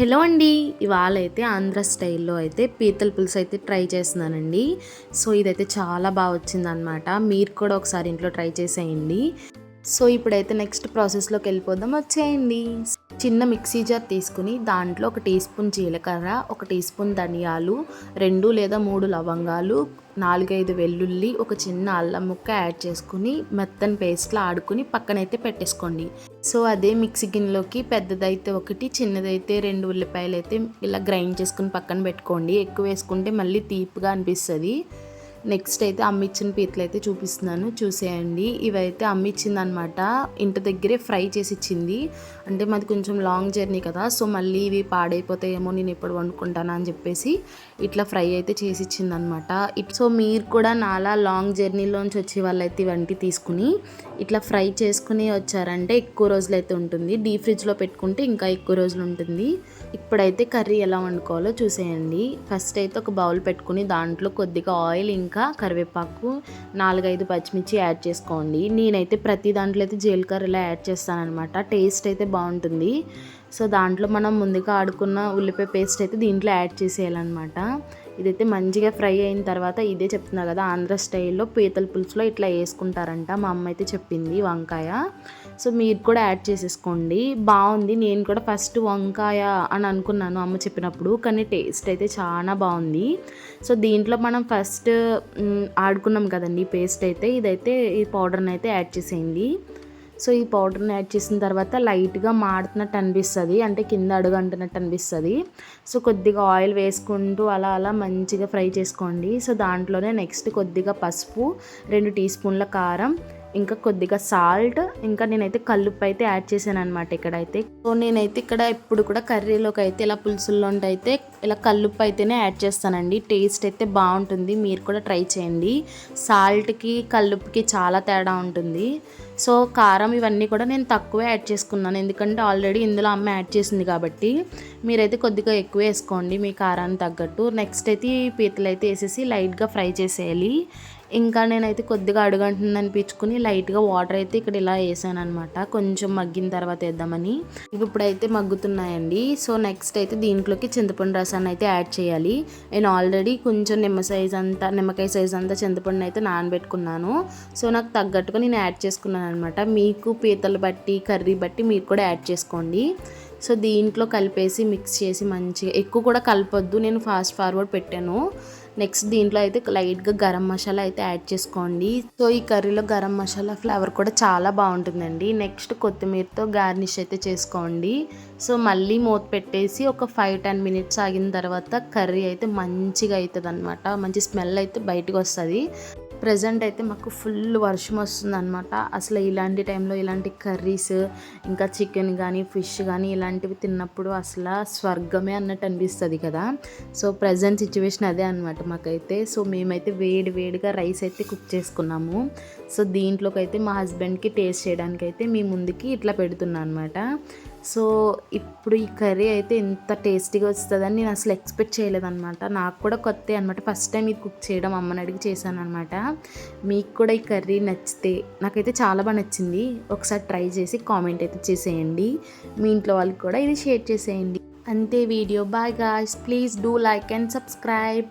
Hello అండి. ఇవాళ అయితే ఆంధ్ర స్టైల్లో అయితే పీతల పులుసు అయితే ట్రై చేస్తున్నానండి. సో ఇదైతే చాలా బాగా వచ్చిందనమాట మీరు కూడా ఒకసారి ఇంట్లో ట్రై చేసేయండి. సో ఇప్పుడైతే నెక్స్ట్ ప్రాసెస్లోకి వెళ్ళిపోదాం. వచ్చేయండి. చిన్న మిక్సీ జార్ తీసుకుని దాంట్లో ఒక టీ స్పూన్ జీలకర్ర ఒక టీ స్పూన్ ధనియాలు రెండు లేదా మూడు లవంగాలు నాలుగైదు వెల్లుల్లి ఒక చిన్న అల్లం ముక్క యాడ్ చేసుకుని మెత్తని పేస్ట్లో ఆడుకుని పక్కనైతే పెట్టేసుకోండి. సో అదే మిక్సీ గిన్నెలోకి పెద్దదైతే ఒకటి చిన్నదైతే రెండు ఉల్లిపాయలు అయితే ఇలా గ్రైండ్ చేసుకుని పక్కన పెట్టుకోండి. ఎక్కువ వేసుకుంటే మళ్ళీ తీపిగా అనిపిస్తుంది. నెక్స్ట్ అయితే అమ్మిచ్చిన పీతలు అయితే చూపిస్తున్నాను. చూసేయండి. ఇవైతే అమ్మిచ్చిందనమాట. ఇంటి దగ్గరే ఫ్రై చేసి ఇచ్చింది అంటే మాది కొంచెం లాంగ్ జర్నీ కదా సో మళ్ళీ ఇవి పాడైపోతాయేమో నేను ఎప్పుడు వండుకుంటానా అని చెప్పేసి ఇట్లా ఫ్రై అయితే చేసి ఇచ్చిందనమాట ఇట్ సో మీరు కూడా నాలా లాంగ్ జర్నీలోంచి వచ్చే వాళ్ళైతే ఇవంటి తీసుకుని ఇట్లా ఫ్రై చేసుకుని వచ్చారంటే ఎక్కువ రోజులు అయితే ఉంటుంది. డీ ఫ్రిడ్జ్లో పెట్టుకుంటే ఇంకా ఎక్కువ రోజులు ఉంటుంది. ఇప్పుడైతే కర్రీ ఎలా వండుకోవాలో చూసేయండి. ఫస్ట్ అయితే ఒక బౌల్ పెట్టుకుని దాంట్లో కొద్దిగా ఆయిల్ ఇంకా ఇంకా కరివేపాకు నాలుగైదు పచ్చిమిర్చి యాడ్ చేసుకోండి. నేనైతే ప్రతి దాంట్లో అయితే జీలకర్ర ఇలా యాడ్ చేస్తానమాట టేస్ట్ అయితే బాగుంటుంది. సో దాంట్లో మనం ముందుగా ఆడుకున్న ఉల్లిపాయ పేస్ట్ అయితే దీంట్లో యాడ్ చేసేయాలన్నమాట. ఇదైతే మంచిగా ఫ్రై అయిన తర్వాత ఇదే చెప్తున్నా కదా ఆంధ్ర స్టైల్లో పీతల పులుసులో ఇట్లా వేసుకుంటారంట. మా అమ్మ అయితే చెప్పింది వంకాయ. సో మీరు కూడా యాడ్ చేసేసుకోండి. బాగుంది. నేను కూడా ఫస్ట్ వంకాయ అని అనుకున్నాను అమ్మ చెప్పినప్పుడు కానీ టేస్ట్ అయితే చాలా బాగుంది. సో దీంట్లో మనం ఫస్ట్ ఆడుకున్నాం కదండి పేస్ట్ అయితే. ఇదైతే ఈ పౌడర్ని అయితే యాడ్ చేసేయండి. సో ఈ పౌడర్ని యాడ్ చేసిన తర్వాత లైట్గా మాడుతున్నట్టు అనిపిస్తుంది. అంటే కింద అడుగు అంటున్నట్టు అనిపిస్తుంది. సో కొద్దిగా ఆయిల్ వేసుకుంటూ అలా అలా మంచిగా ఫ్రై చేసుకోండి. సో దాంట్లోనే నెక్స్ట్ కొద్దిగా పసుపు రెండు టీ స్పూన్ల కారం ఇంకా కొద్దిగా సాల్ట్ ఇంకా నేనైతే కల్లుప్పు అయితే యాడ్ చేశాను అనమాట ఇక్కడైతే. సో నేనైతే ఇక్కడ ఇప్పుడు కూడా కర్రీలోకి అయితే ఇలా పులుసుల్లో అయితే ఇలా కల్లుప్పు అయితేనే యాడ్ చేస్తానండి. టేస్ట్ అయితే బాగుంటుంది. మీరు కూడా ట్రై చేయండి. సాల్ట్కి కల్లుప్పుకి చాలా తేడా ఉంటుంది. సో కారం ఇవన్నీ కూడా నేను తక్కువే యాడ్ చేసుకున్నాను. ఎందుకంటే ఆల్రెడీ ఇందులో అమ్మ యాడ్ చేసింది కాబట్టి మీరైతే కొద్దిగా ఎక్కువ వేసుకోండి మీ కారాన్ని తగ్గట్టు. నెక్స్ట్ అయితే ఈ పీతలు అయితే వేసేసి లైట్గా ఫ్రై చేసేయాలి. ఇంకా నేనైతే కొద్దిగా అడుగంటుంది అనిపించుకుని లైట్గా వాటర్ అయితే ఇక్కడ ఇలా వేసాను అనమాట కొంచెం మగ్గిన తర్వాత వేద్దామని. ఇప్పుడైతే మగ్గుతున్నాయండి. సో నెక్స్ట్ అయితే దీంట్లోకి చింతపండు రసాన్ని అయితే యాడ్ చేయాలి. నేను ఆల్రెడీ కొంచెం నిమ్మ సైజ్ అంతా నిమ్మకాయ సైజ్ అంతా చింతపండు అయితే నానబెట్టుకున్నాను. సో నాకు తగ్గట్టుగా నేను యాడ్ చేసుకున్నాను అనమాట మీకు పీతలు బట్టి కర్రీ బట్టి మీరు కూడా యాడ్ చేసుకోండి. సో దీంట్లో కలిపేసి మిక్స్ చేసి మంచిగా ఎక్కువ కూడా కలపొద్దు. నేను ఫాస్ట్ ఫార్వర్డ్ పెట్టాను. నెక్స్ట్ దీంట్లో అయితే లైట్గా గరం మసాలా అయితే యాడ్ చేసుకోండి. సో ఈ కర్రీలో గరం మసాలా ఫ్లేవర్ కూడా చాలా బాగుంటుందండి. నెక్స్ట్ కొత్తిమీరతో గార్నిష్ అయితే చేసుకోండి. సో మళ్ళీ మూత పెట్టేసి ఒక ఫైవ్ టెన్ మినిట్స్ ఆగిన తర్వాత కర్రీ అయితే మంచిగా అవుతుంది అనమాట మంచి స్మెల్ అయితే బయటకు వస్తుంది. ప్రజెంట్ అయితే మాకు ఫుల్ వర్షం వస్తుంది అనమాట అసలు ఇలాంటి టైంలో ఇలాంటి కర్రీస్ ఇంకా చికెన్ కానీ ఫిష్ కానీ ఇలాంటివి తిన్నప్పుడు అసలు స్వర్గమే అన్నట్టు అనిపిస్తుంది కదా. సో ప్రజెంట్ సిచ్యువేషన్ అదే అనమాట మాకైతే. సో మేమైతే వేడి వేడిగా రైస్ అయితే కుక్ చేసుకున్నాము. సో దీంట్లోకి అయితే మా హస్బెండ్కి టేస్ట్ చేయడానికి అయితే మీ ముందుకి ఇట్లా పెడుతున్నా అనమాట సో ఇప్పుడు ఈ కర్రీ అయితే ఎంత టేస్టీగా వస్తుందని నేను అసలు ఎక్స్పెక్ట్ చేయలేదన్నమాట. నాకు కూడా కొత్త అనమాట ఫస్ట్ టైం ఇది కుక్ చేయడం అమ్మని అడిగి చేశాను అనమాట మీకు కూడా ఈ కర్రీ నచ్చితే నాకైతే చాలా బాగా నచ్చింది. ఒకసారి ట్రై చేసి కామెంట్ అయితే చేసేయండి. మీ ఇంట్లో వాళ్ళకి కూడా ఇది షేర్ చేసేయండి. అంతే video. Bye guys. Please do like and subscribe.